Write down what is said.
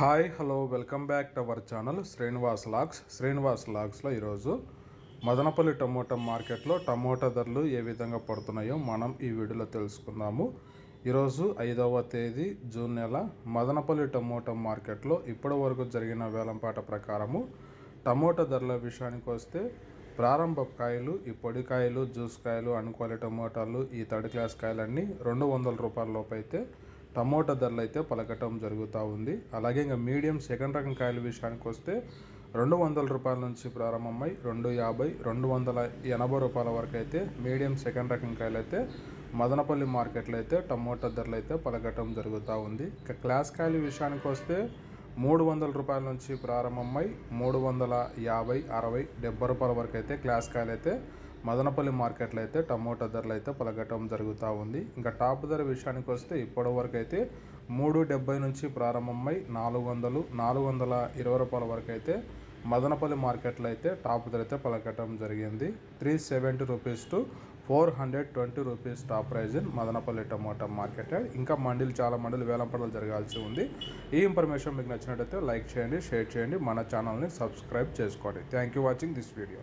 Hi hello welcome back to our channel Srinivas logs. Srinivas లాగ్స్లో ఈరోజు Madanapalle tomato మార్కెట్లో tomato ధరలు ఏ విధంగా పడుతున్నాయో మనం ఈ వీడియోలో తెలుసుకుందాము. ఈరోజు ఐదవ తేదీ జూన్ నెల. మదనపల్లి టమోటా మార్కెట్లో ఇప్పటి వరకు జరిగిన వేలంపాట ప్రకారము టమోటా ధరల విషయానికి వస్తే ప్రారంభ కాయలు ఈ పొడి కాయలు జ్యూస్ కాయలు అనుకోవాలి టమోటాలు ఈ థర్డ్ క్లాస్ కాయలన్నీ రెండు వందల రూపాయల లోపు అయితే టమోటా ధరలు అయితే పలకటం జరుగుతూ ఉంది. అలాగే ఇంకా మీడియం సెకండ్ రకం కాయల విషయానికి వస్తే రెండు వందల రూపాయల నుంచి ప్రారంభమై రెండు యాభై రెండు వందల ఎనభై రూపాయల వరకు అయితే మీడియం సెకండ్ రకం కాయలు అయితే మదనపల్లి మార్కెట్లో అయితే టమోటా ధరలు అయితే పలకటం జరుగుతూ ఉంది. ఇక క్లాస్ కాయల విషయానికి వస్తే మూడు వందల రూపాయల నుంచి ప్రారంభమై మూడు వందల యాభై అరవై డెబ్బై రూపాయల వరకు అయితే క్లాస్ కాయలు అయితే మదనపల్లి మార్కెట్లో అయితే టమోటా ధరలు అయితే పలకటం జరుగుతూ ఉంది. ఇంకా టాప్ ధర విషయానికి వస్తే ఇప్పటి వరకు అయితే మూడు డెబ్బై నుంచి ప్రారంభమై నాలుగు వందలు నాలుగు వందల ఇరవై రూపాయల వరకు అయితే మదనపల్లి మార్కెట్లో అయితే టాప్ ధర అయితే పలకటం జరిగింది. Three seventy rupees to four hundred twenty rupees top price in Madanapalli tomato market. ఇంకా మండీలు చాలా మండీలు వేలంపడలు జరగాల్సి ఉంది. ఈ ఇన్ఫర్మేషన్ మీకు నచ్చినట్టయితే లైక్ చేయండి షేర్ చేయండి. మన ఛానల్ని సబ్స్క్రైబ్ చేసుకోండి. Thank you watching this video